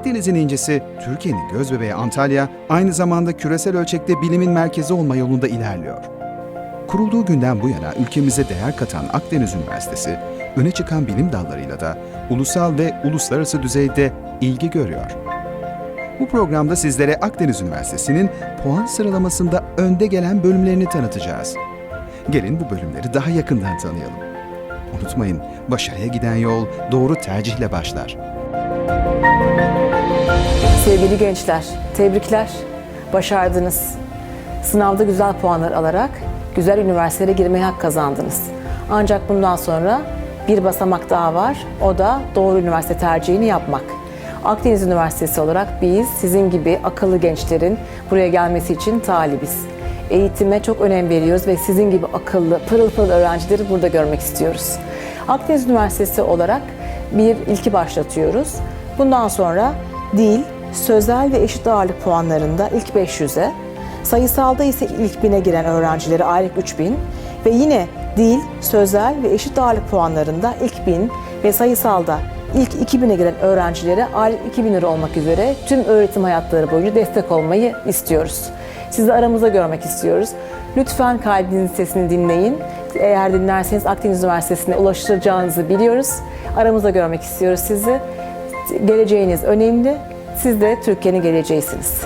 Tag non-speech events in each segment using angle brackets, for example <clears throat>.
Akdeniz'in incisi, Türkiye'nin gözbebeği Antalya, aynı zamanda küresel ölçekte bilimin merkezi olma yolunda ilerliyor. Kurulduğu günden bu yana ülkemize değer katan Akdeniz Üniversitesi, öne çıkan bilim dallarıyla da ulusal ve uluslararası düzeyde ilgi görüyor. Bu programda sizlere Akdeniz Üniversitesi'nin puan sıralamasında önde gelen bölümlerini tanıtacağız. Gelin bu bölümleri daha yakından tanıyalım. Unutmayın, başarıya giden yol doğru tercihle başlar. Sevgili gençler, tebrikler. Başardınız. Sınavda güzel puanlar alarak güzel üniversitelere girmeye hak kazandınız. Ancak bundan sonra bir basamak daha var. O da doğru üniversite tercihini yapmak. Akdeniz Üniversitesi olarak biz sizin gibi akıllı gençlerin buraya gelmesi için talibiz. Eğitime çok önem veriyoruz ve sizin gibi akıllı, pırıl pırıl öğrencileri burada görmek istiyoruz. Akdeniz Üniversitesi olarak bir ilki başlatıyoruz. Bundan sonra dil, sözel ve eşit ağırlık puanlarında ilk 500'e, sayısalda ise ilk 1000'e giren öğrencilere aylık 3000 ve yine dil, sözel ve eşit ağırlık puanlarında ilk 1000 ve sayısalda ilk 2000'e giren öğrencilere aylık 2000 lira olmak üzere tüm öğretim hayatları boyunca destek olmayı istiyoruz. Sizi aramızda görmek istiyoruz. Lütfen kalbinizin sesini dinleyin. Eğer dinlerseniz Akdeniz Üniversitesi'ne ulaştıracağınızı biliyoruz. Aramızda görmek istiyoruz sizi. Geleceğiniz önemli. Siz de Türkiye'nin geleceğisiniz.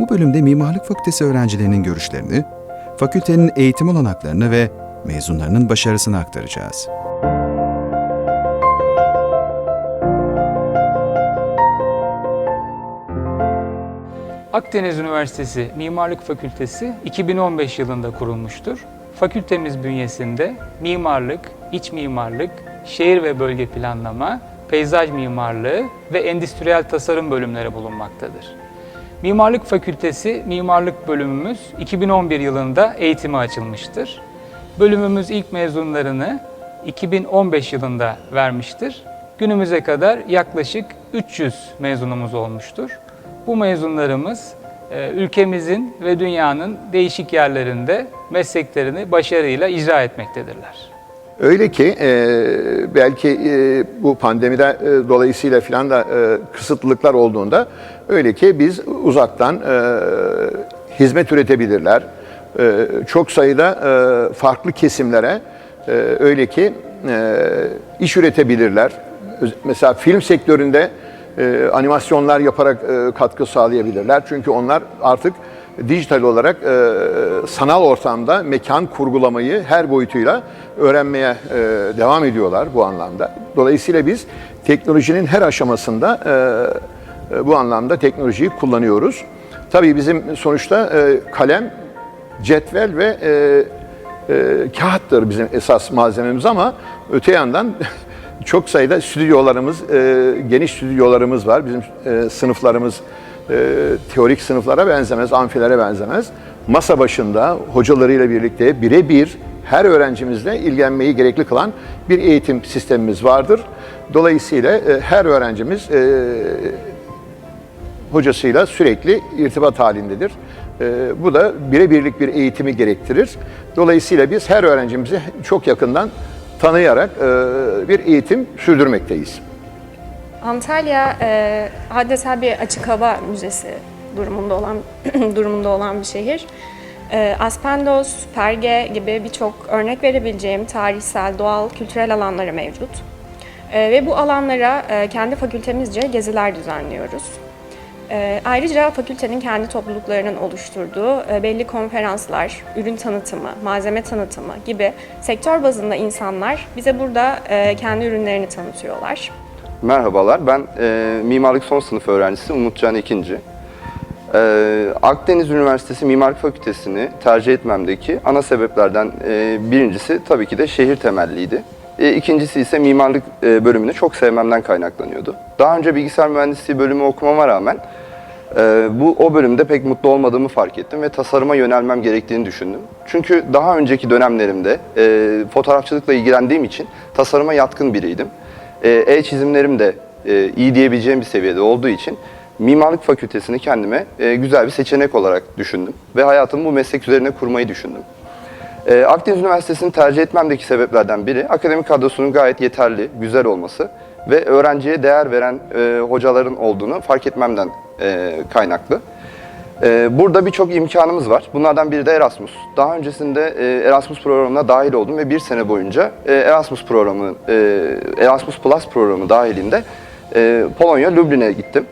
Bu bölümde Mimarlık Fakültesi öğrencilerinin görüşlerini, fakültenin eğitim olanaklarını ve mezunlarının başarısını aktaracağız. Akdeniz Üniversitesi Mimarlık Fakültesi 2015 yılında kurulmuştur. Fakültemiz bünyesinde mimarlık, iç mimarlık, şehir ve bölge planlama, peyzaj mimarlığı ve endüstriyel tasarım bölümleri bulunmaktadır. Mimarlık Fakültesi mimarlık bölümümüz 2011 yılında eğitime açılmıştır. Bölümümüz ilk mezunlarını 2015 yılında vermiştir. Günümüze kadar yaklaşık 300 mezunumuz olmuştur. Bu mezunlarımız e, ülkemizin ve dünyanın değişik yerlerinde mesleklerini başarıyla icra etmektedirler. Öyle ki e, belki e, bu pandemide e, dolayısıyla filan da e, kısıtlılıklar olduğunda öyle ki biz uzaktan hizmet üretebilirler. Çok sayıda farklı kesimlere öyle ki iş üretebilirler. Mesela film sektöründe e, animasyonlar yaparak e, katkı sağlayabilirler. Çünkü onlar artık dijital olarak e, sanal ortamda mekan kurgulamayı her boyutuyla öğrenmeye devam ediyorlar bu anlamda. Dolayısıyla biz teknolojinin her aşamasında bu anlamda teknolojiyi kullanıyoruz. Tabii bizim sonuçta kalem, cetvel ve kağıttır bizim esas malzememiz ama öte yandan <laughs> çok sayıda stüdyolarımız, e, geniş stüdyolarımız var. Bizim e, sınıflarımız e, teorik sınıflara benzemez, amfilere benzemez. Masa başında hocalarıyla birlikte birebir her öğrencimizle ilgilenmeyi gerekli kılan bir eğitim sistemimiz vardır. Dolayısıyla e, her öğrencimiz e, hocasıyla sürekli irtibat halindedir. Ee, bu da birebirlik bir eğitimi gerektirir. Dolayısıyla biz her öğrencimizi çok yakından tanıyarak e, bir eğitim sürdürmekteyiz. Antalya e, adeta bir açık hava müzesi durumunda olan <clears throat> durumunda olan bir şehir. E, Aspendos, Perge gibi birçok örnek verebileceğim tarihsel, doğal, kültürel alanları mevcut. E, ve bu alanlara e, kendi fakültemizce geziler düzenliyoruz. E, ayrıca fakültenin kendi topluluklarının oluşturduğu e, belli konferanslar, ürün tanıtımı, malzeme tanıtımı gibi sektör bazında insanlar bize burada e, kendi ürünlerini tanıtıyorlar. Merhabalar, ben e, mimarlık son sınıf öğrencisi Umutcan İkinci. Akdeniz Üniversitesi Mimarlık Fakültesini tercih etmemdeki ana sebeplerden birincisi tabii ki de şehir temelliydi. E, ikincisi ise mimarlık e, bölümünü çok sevmemden kaynaklanıyordu. Daha önce bilgisayar mühendisliği bölümü okumama rağmen e, bu o bölümde pek mutlu olmadığımı fark ettim ve tasarıma yönelmem gerektiğini düşündüm. Çünkü daha önceki dönemlerimde e, fotoğrafçılıkla ilgilendiğim için tasarıma yatkın biriydim. E, el çizimlerim de iyi diyebileceğim bir seviyede olduğu için mimarlık fakültesini kendime güzel bir seçenek olarak düşündüm ve hayatımı bu meslek üzerine kurmayı düşündüm. Ee, Akdeniz Üniversitesi'ni tercih etmemdeki sebeplerden biri akademik kadrosunun gayet yeterli, güzel olması ve öğrenciye değer veren e, hocaların olduğunu fark etmemden e, kaynaklı. E, burada birçok imkanımız var. Bunlardan biri de Erasmus. Daha öncesinde e, Erasmus programına dahil oldum ve bir sene boyunca e, Erasmus programı, e, Erasmus Plus programı dahilinde e, Polonya, Lublin'e gittim.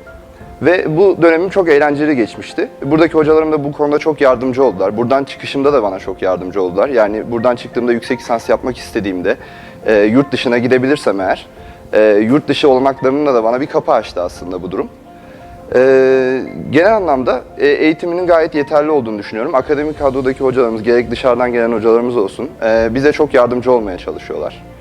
Ve bu dönemim çok eğlenceli geçmişti. Buradaki hocalarım da bu konuda çok yardımcı oldular. Buradan çıkışımda da bana çok yardımcı oldular. Yani buradan çıktığımda yüksek lisans yapmak istediğimde e, yurt dışına gidebilirsem eğer, e, yurt dışı olanaklarının da bana bir kapı açtı aslında bu durum. E, genel anlamda e, eğitiminin gayet yeterli olduğunu düşünüyorum. Akademik kadrodaki hocalarımız, gerek dışarıdan gelen hocalarımız olsun, e, bize çok yardımcı olmaya çalışıyorlar.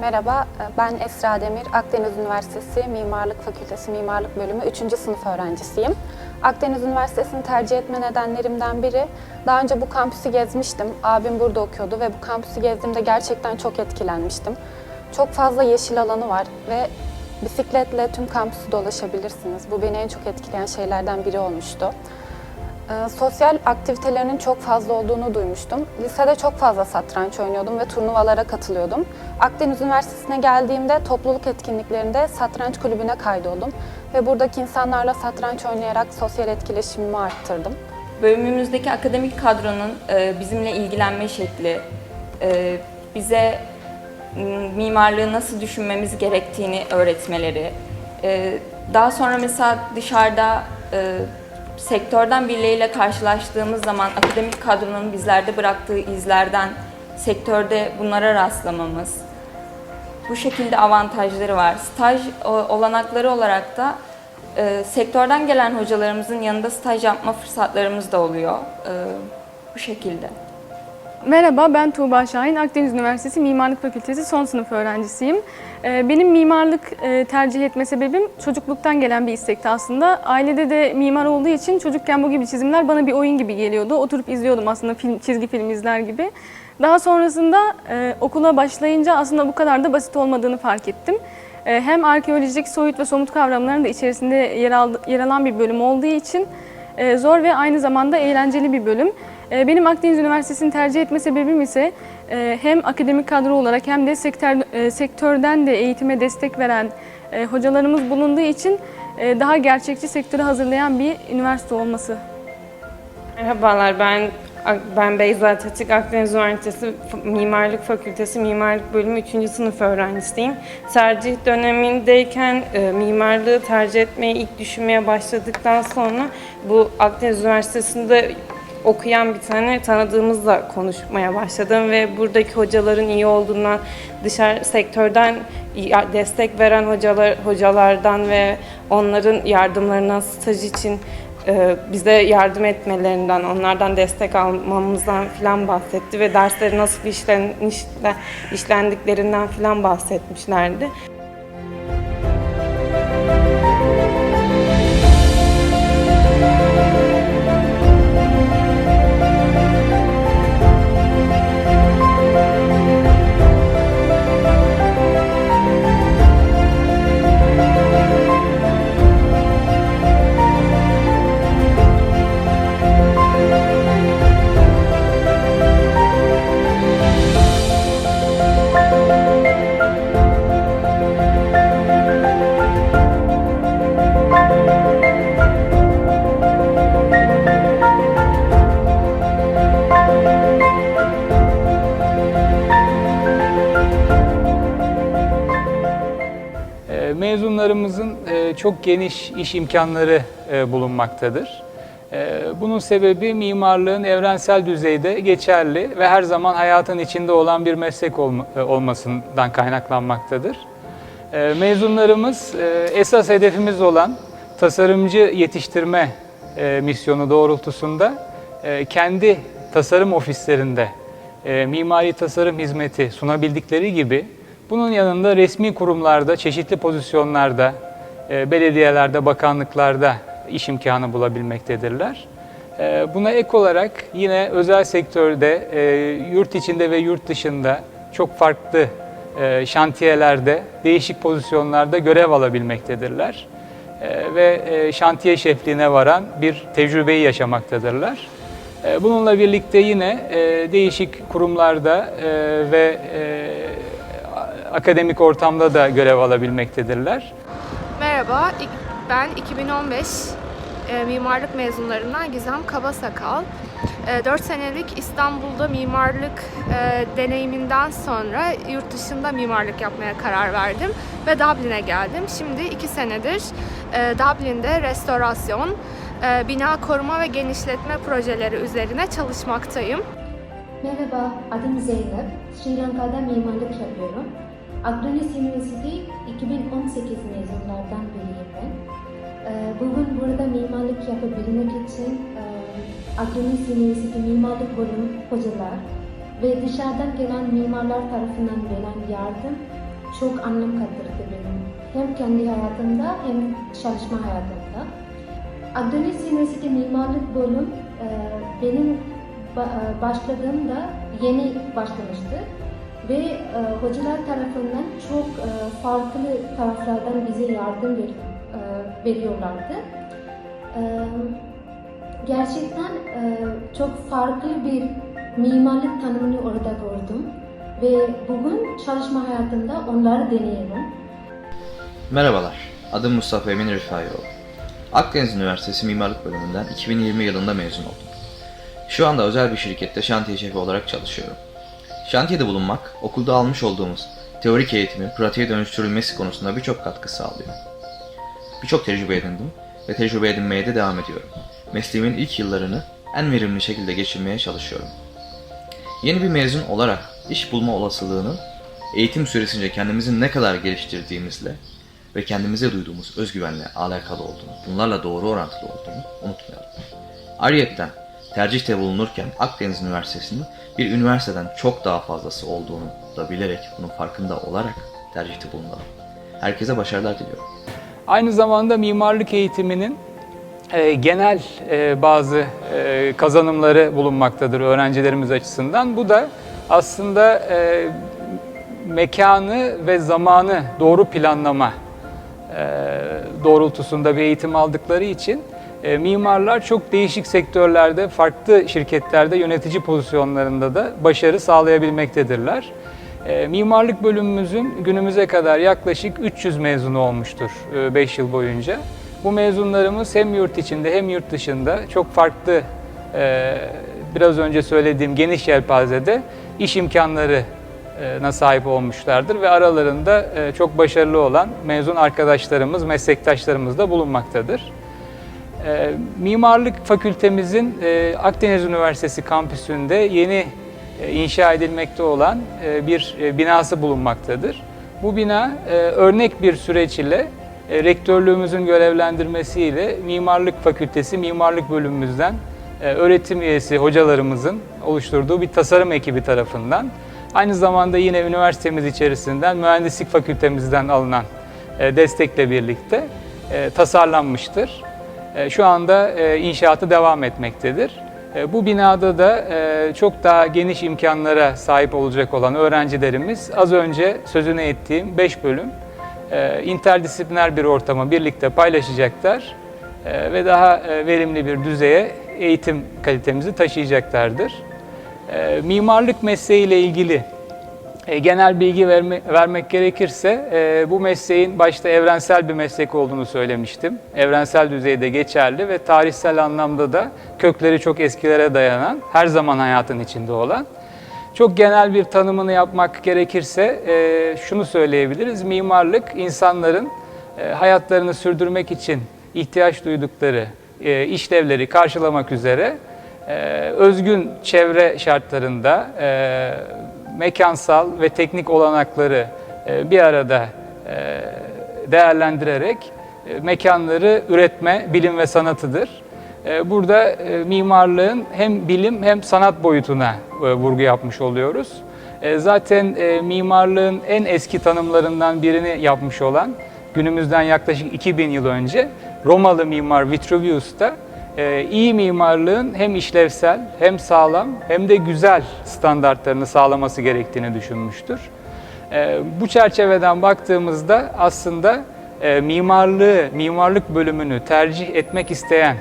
Merhaba, ben Esra Demir. Akdeniz Üniversitesi Mimarlık Fakültesi Mimarlık Bölümü 3. sınıf öğrencisiyim. Akdeniz Üniversitesi'ni tercih etme nedenlerimden biri, daha önce bu kampüsü gezmiştim. Abim burada okuyordu ve bu kampüsü gezdiğimde gerçekten çok etkilenmiştim. Çok fazla yeşil alanı var ve bisikletle tüm kampüsü dolaşabilirsiniz. Bu beni en çok etkileyen şeylerden biri olmuştu. Ee, Sosyal aktivitelerinin çok fazla olduğunu duymuştum. Lisede çok fazla satranç oynuyordum ve turnuvalara katılıyordum. Akdeniz Üniversitesi'ne geldiğimde topluluk etkinliklerinde satranç kulübüne kaydoldum ve buradaki insanlarla satranç oynayarak sosyal etkileşimimi arttırdım. Bölümümüzdeki akademik kadronun e, bizimle ilgilenme şekli, e, bize mimarlığı nasıl düşünmemiz gerektiğini öğretmeleri, e, daha sonra mesela dışarıda sektörden birileriyle karşılaştığımız zaman akademik kadronun bizlerde bıraktığı izlerden sektörde bunlara rastlamamız, bu şekilde avantajları var. Staj olanakları olarak da e, sektörden gelen hocalarımızın yanında staj yapma fırsatlarımız da oluyor. E, bu şekilde. Merhaba, ben Tuğba Şahin. Akdeniz Üniversitesi Mimarlık Fakültesi son sınıf öğrencisiyim. Ee, Benim mimarlık e, tercih etme sebebim çocukluktan gelen bir istekti aslında. Ailede de mimar olduğu için çocukken bu gibi çizimler bana bir oyun gibi geliyordu. Oturup izliyordum aslında film, çizgi film izler gibi. Daha sonrasında e, okula başlayınca aslında bu kadar da basit olmadığını fark ettim. E, Hem arkeolojik, soyut ve somut kavramların da içerisinde yer, alan bir bölüm olduğu için zor ve aynı zamanda eğlenceli bir bölüm. E, Benim Akdeniz Üniversitesi'ni tercih etme sebebim ise e, hem akademik kadro olarak hem de e, sektörden de eğitime destek veren e, hocalarımız bulunduğu için daha gerçekçi sektörü hazırlayan bir üniversite olması. Merhabalar, ben ben Beyza Taçık, Akdeniz Üniversitesi Mimarlık Fakültesi Mimarlık Bölümü 3. sınıf öğrencisiyim. Tercih dönemindeyken mimarlığı tercih etmeyi ilk düşünmeye başladıktan sonra bu Akdeniz Üniversitesi'nde okuyan bir tane tanıdığımızla konuşmaya başladım ve buradaki hocaların iyi olduğundan, dışarı sektörden destek veren hocalar hocalardan ve onların yardımlarından staj için e, bize yardım etmelerinden, onlardan destek almamızdan falan bahsetti ve dersleri nasıl işlen, işle- işlendiklerinden falan bahsetmişlerdi. Çok geniş iş imkanları e, bulunmaktadır. E, Bunun sebebi mimarlığın evrensel düzeyde geçerli ve her zaman hayatın içinde olan bir meslek e, olmasından kaynaklanmaktadır. Mezunlarımız esas hedefimiz olan tasarımcı yetiştirme misyonu doğrultusunda kendi tasarım ofislerinde mimari tasarım hizmeti sunabildikleri gibi bunun yanında resmi kurumlarda, çeşitli pozisyonlarda, belediyelerde, bakanlıklarda iş imkanı bulabilmektedirler. E, Buna ek olarak yine özel sektörde, e, yurt içinde ve yurt dışında çok farklı e, şantiyelerde, değişik pozisyonlarda görev alabilmektedirler. e, ve e, şantiye şefliğine varan bir tecrübeyi yaşamaktadırlar. Bununla birlikte yine değişik kurumlarda ve akademik ortamda da görev alabilmektedirler. Merhaba, ben 2015 e, mimarlık mezunlarından Gizem Kabasakal. 4 senelik İstanbul'da mimarlık e, deneyiminden sonra yurt dışında mimarlık yapmaya karar verdim ve Dublin'e geldim. Şimdi 2 senedir e, Dublin'de restorasyon, e, bina koruma ve genişletme projeleri üzerine çalışmaktayım. Merhaba, adım Zeynep. Sri Lanka'da mimarlık yapıyorum. Akdeniz Üniversitesi 2018 mezunlardan biriyim ben. Ee, Bugün burada mimarlık yapabilmek için e, Akdeniz Üniversitesi Mimarlık Bölümü hocalar ve dışarıdan gelen mimarlar tarafından gelen yardım çok anlam katırdı benim. Hem kendi hayatımda hem çalışma hayatımda. Akdeniz Üniversitesi Mimarlık Bölüm e, benim ba- başladığımda yeni başlamıştı ve e, hocalar tarafından çok e, farklı taraflardan bize yardım ver, e, veriyorlardı. E, gerçekten e, çok farklı bir mimarlık tanımını orada gördüm ve bugün çalışma hayatımda onları deneyelim. Merhabalar, adım Mustafa Emin Rıfaioğlu. Akdeniz Üniversitesi Mimarlık Bölümünden 2020 yılında mezun oldum. Şu anda özel bir şirkette şantiye şefi olarak çalışıyorum. Şantiyede bulunmak, okulda almış olduğumuz teorik eğitimin pratiğe dönüştürülmesi konusunda birçok katkı sağlıyor. Birçok tecrübe edindim ve tecrübe edinmeye de devam ediyorum. Mesleğimin ilk yıllarını en verimli şekilde geçirmeye çalışıyorum. Yeni bir mezun olarak iş bulma olasılığının eğitim süresince kendimizi ne kadar geliştirdiğimizle ve kendimize duyduğumuz özgüvenle alakalı olduğunu, bunlarla doğru orantılı olduğunu unutmayalım. Ayrıca tercihte bulunurken Akdeniz Üniversitesi'nin bir üniversiteden çok daha fazlası olduğunu da bilerek, bunun farkında olarak tercihte bulunalım. Herkese başarılar diliyorum. Aynı zamanda mimarlık eğitiminin e, genel e, bazı e, kazanımları bulunmaktadır öğrencilerimiz açısından. Bu da aslında e, mekanı ve zamanı doğru planlama e, doğrultusunda bir eğitim aldıkları için e, mimarlar çok değişik sektörlerde, farklı şirketlerde yönetici pozisyonlarında da başarı sağlayabilmektedirler. E, Mimarlık bölümümüzün günümüze kadar yaklaşık 300 mezunu olmuştur 5 yıl boyunca. Bu mezunlarımız hem yurt içinde hem yurt dışında çok farklı e, biraz önce söylediğim geniş yelpazede iş imkanlarına sahip olmuşlardır ve aralarında e, çok başarılı olan mezun arkadaşlarımız, meslektaşlarımız da bulunmaktadır. E, Mimarlık Fakültemizin e, Akdeniz Üniversitesi kampüsünde yeni e, inşa edilmekte olan e, bir binası bulunmaktadır. Bu bina örnek bir süreç ile rektörlüğümüzün görevlendirmesiyle Mimarlık Fakültesi Mimarlık Bölümümüzden öğretim üyesi hocalarımızın oluşturduğu bir tasarım ekibi tarafından aynı zamanda yine üniversitemiz içerisinden mühendislik fakültemizden alınan destekle birlikte tasarlanmıştır. E, Şu anda e, inşaatı devam etmektedir. E, Bu binada da çok daha geniş imkanlara sahip olacak olan öğrencilerimiz az önce sözünü ettiğim 5 bölüm interdisipliner bir ortamı birlikte paylaşacaklar ve daha verimli bir düzeye eğitim kalitemizi taşıyacaklardır. Mimarlık mesleğiyle ilgili genel bilgi verme, vermek gerekirse e, bu mesleğin başta evrensel bir meslek olduğunu söylemiştim. Evrensel düzeyde geçerli ve tarihsel anlamda da kökleri çok eskilere dayanan, her zaman hayatın içinde olan. Çok genel bir tanımını yapmak gerekirse e, şunu söyleyebiliriz. Mimarlık insanların e, hayatlarını sürdürmek için ihtiyaç duydukları e, işlevleri karşılamak üzere e, özgün çevre şartlarında e, mekansal ve teknik olanakları e, bir arada e, değerlendirerek e, mekanları üretme bilim ve sanatıdır. Burada mimarlığın hem bilim hem sanat boyutuna vurgu yapmış oluyoruz. Zaten mimarlığın en eski tanımlarından birini yapmış olan günümüzden yaklaşık 2000 yıl önce Romalı mimar Vitruvius da iyi mimarlığın hem işlevsel hem sağlam hem de güzel standartlarını sağlaması gerektiğini düşünmüştür. E, Bu çerçeveden baktığımızda aslında e, mimarlığı, mimarlık bölümünü tercih etmek isteyen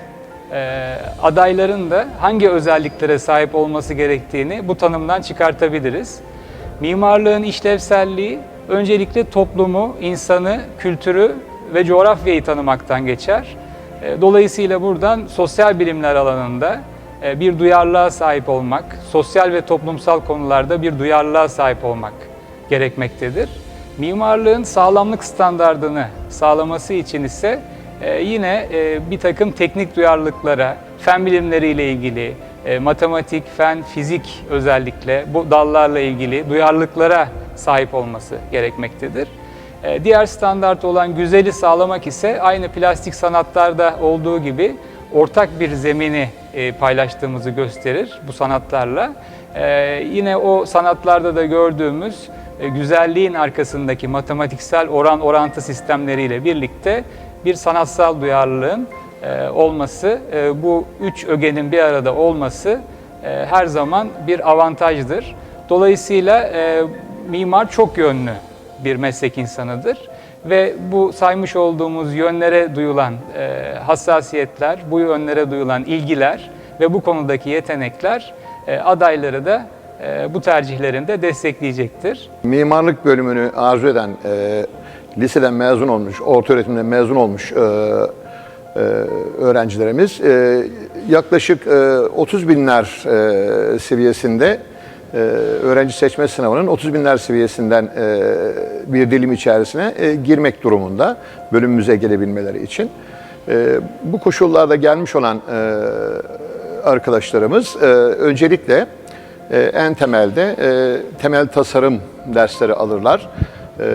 e, adayların da hangi özelliklere sahip olması gerektiğini bu tanımdan çıkartabiliriz. Mimarlığın işlevselliği öncelikle toplumu, insanı, kültürü ve coğrafyayı tanımaktan geçer. E, Dolayısıyla buradan sosyal bilimler alanında e, bir duyarlılığa sahip olmak, sosyal ve toplumsal konularda bir duyarlılığa sahip olmak gerekmektedir. Mimarlığın sağlamlık standardını sağlaması için ise e, yine bir takım teknik duyarlılıklara, fen bilimleriyle ilgili, matematik, fen, fizik özellikle bu dallarla ilgili duyarlılıklara sahip olması gerekmektedir. E, Diğer standart olan güzeli sağlamak ise aynı plastik sanatlarda olduğu gibi ortak bir zemini e, paylaştığımızı gösterir bu sanatlarla. E, Yine o sanatlarda da gördüğümüz e, güzelliğin arkasındaki matematiksel oran orantı sistemleriyle birlikte bir sanatsal duyarlılığın e, olması, bu üç ögenin bir arada olması her zaman bir avantajdır. Dolayısıyla mimar çok yönlü bir meslek insanıdır ve bu saymış olduğumuz yönlere duyulan e, hassasiyetler, bu yönlere duyulan ilgiler ve bu konudaki yetenekler e, adayları da e, bu tercihlerinde destekleyecektir. Mimarlık bölümünü arzu eden, liseden mezun olmuş, orta öğretimden mezun olmuş öğrencilerimiz yaklaşık e, 30 binler e, seviyesinde e, öğrenci seçme sınavının 30 binler seviyesinden e, bir dilim içerisine e, girmek durumunda bölümümüze gelebilmeleri için. E, bu koşullarda gelmiş olan e, arkadaşlarımız e, öncelikle e, en temelde e, temel tasarım dersleri alırlar E,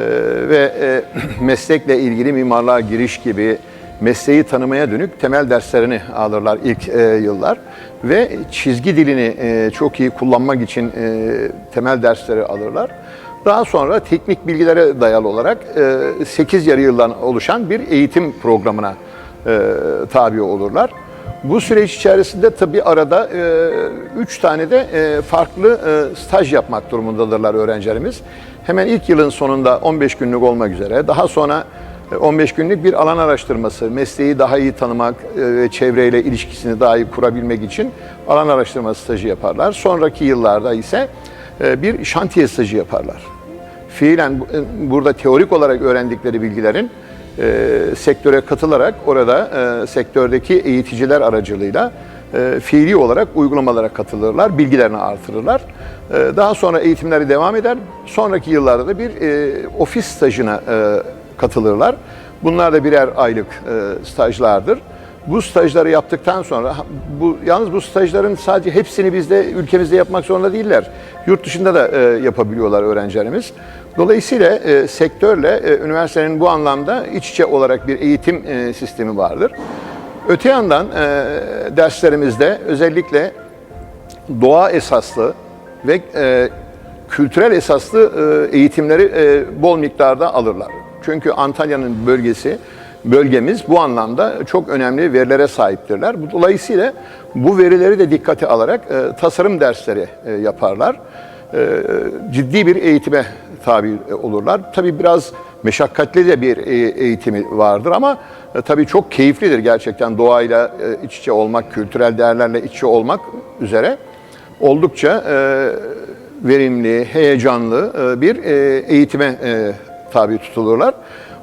ve e, <clears throat> meslekle ilgili mimarlığa giriş gibi mesleği tanımaya dönük temel derslerini alırlar ilk e, yıllar ve çizgi dilini e, çok iyi kullanmak için e, temel dersleri alırlar. Daha sonra teknik bilgilere dayalı olarak e, 8 yarı yıldan oluşan bir eğitim programına e, tabi olurlar. Bu süreç içerisinde tabii arada e, üç tane de e, farklı e, staj yapmak durumundadırlar öğrencilerimiz. Hemen ilk yılın sonunda 15 günlük olmak üzere, daha sonra 15 günlük bir alan araştırması, mesleği daha iyi tanımak e, ve çevreyle ilişkisini daha iyi kurabilmek için alan araştırması stajı yaparlar. Sonraki yıllarda ise e, bir şantiye stajı yaparlar. Fiilen bu- e, burada teorik olarak öğrendikleri bilgilerin e, sektöre katılarak orada e, sektördeki eğiticiler aracılığıyla e, fiili olarak uygulamalara katılırlar, bilgilerini artırırlar. E, daha sonra eğitimleri devam eder. Sonraki yıllarda da bir e, ofis stajına e, katılırlar. Bunlar da birer aylık e, stajlardır. Bu stajları yaptıktan sonra, bu yalnız bu stajların sadece hepsini bizde ülkemizde yapmak zorunda değiller. Yurt dışında da e, yapabiliyorlar öğrencilerimiz. Dolayısıyla e, sektörle e, üniversitenin bu anlamda iç içe olarak bir eğitim e, sistemi vardır. Öte yandan e, derslerimizde özellikle doğa esaslı ve e, kültürel esaslı e, eğitimleri e, bol miktarda alırlar. Çünkü Antalya'nın bölgesi, bölgemiz bu anlamda çok önemli verilere sahiptirler. Dolayısıyla bu verileri de dikkate alarak e, tasarım dersleri e, yaparlar. E, ciddi bir eğitime tabi olurlar. Tabii biraz meşakkatli de bir e, eğitimi vardır ama e, tabii çok keyiflidir gerçekten doğayla e, iç içe olmak, kültürel değerlerle iç içe olmak üzere oldukça e, verimli, heyecanlı e, bir e, eğitime e, tabi tutulurlar.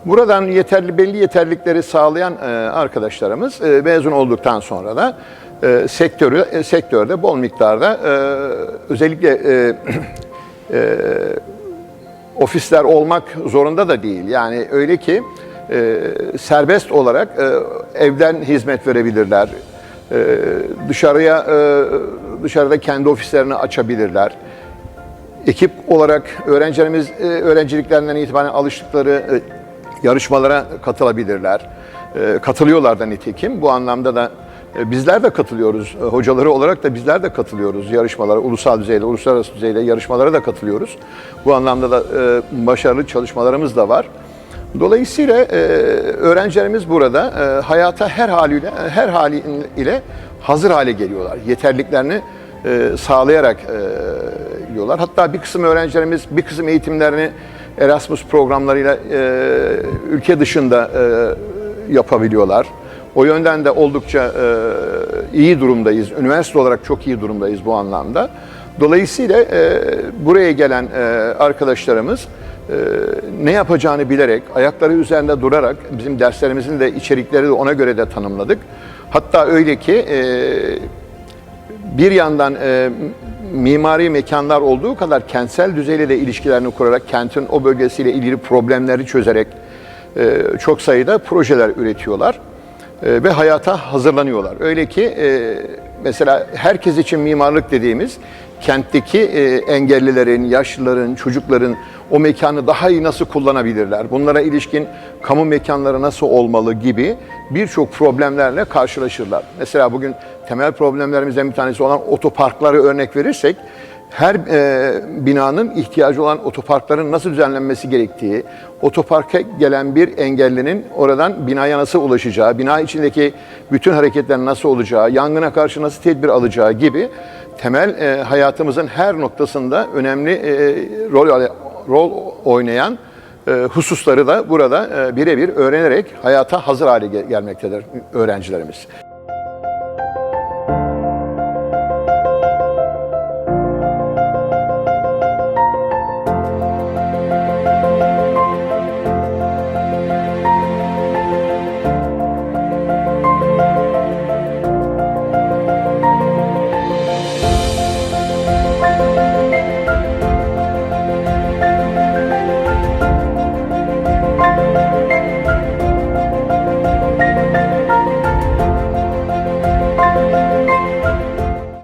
Buradan yeterli belli yeterlilikleri sağlayan e, arkadaşlarımız e, mezun olduktan sonra da e, sektörü sektörde bol miktarda özellikle <clears throat> ofisler olmak zorunda da değil. Yani öyle ki serbest olarak evden hizmet verebilirler. Dışarıya dışarıda kendi ofislerini açabilirler. Ekip olarak öğrencilerimiz e, öğrenciliklerinden itibaren alıştıkları e, yarışmalara katılabilirler. E, katılıyorlar da nitekim. Bu anlamda da bizler de katılıyoruz. Hocaları olarak da bizler de katılıyoruz yarışmalara, ulusal düzeyde, uluslararası düzeyde yarışmalara da katılıyoruz. Bu anlamda da başarılı çalışmalarımız da var. Dolayısıyla öğrencilerimiz burada hayata her haliyle her haliyle hazır hale geliyorlar. Yeterliklerini e, sağlayarak e, gidiyorlar. Hatta bir kısım öğrencilerimiz bir kısım eğitimlerini Erasmus programlarıyla e, ülke dışında e, yapabiliyorlar. O yönden de oldukça e, iyi durumdayız. Üniversite olarak çok iyi durumdayız bu anlamda. Dolayısıyla e, buraya gelen e, arkadaşlarımız e, ne yapacağını bilerek, ayakları üzerinde durarak bizim derslerimizin de içerikleri de ona göre de tanımladık. Hatta öyle ki e, bir yandan e, mimari mekanlar olduğu kadar kentsel düzeyle de ilişkilerini kurarak kentin o bölgesiyle ilgili problemleri çözerek e, çok sayıda projeler üretiyorlar e, ve hayata hazırlanıyorlar. Öyle ki e, mesela herkes için mimarlık dediğimiz kentteki e, engellilerin, yaşlıların, çocukların o mekanı daha iyi nasıl kullanabilirler, bunlara ilişkin kamu mekanları nasıl olmalı gibi birçok problemlerle karşılaşırlar. Mesela bugün temel problemlerimizden bir tanesi olan otoparkları örnek verirsek, her e, binanın ihtiyacı olan otoparkların nasıl düzenlenmesi gerektiği, otoparka gelen bir engellinin oradan binaya nasıl ulaşacağı, bina içindeki bütün hareketlerin nasıl olacağı, yangına karşı nasıl tedbir alacağı gibi temel e, hayatımızın her noktasında önemli e, rol rol oynayan e, hususları da burada e, birebir öğrenerek hayata hazır hale gel- gelmektedir öğrencilerimiz.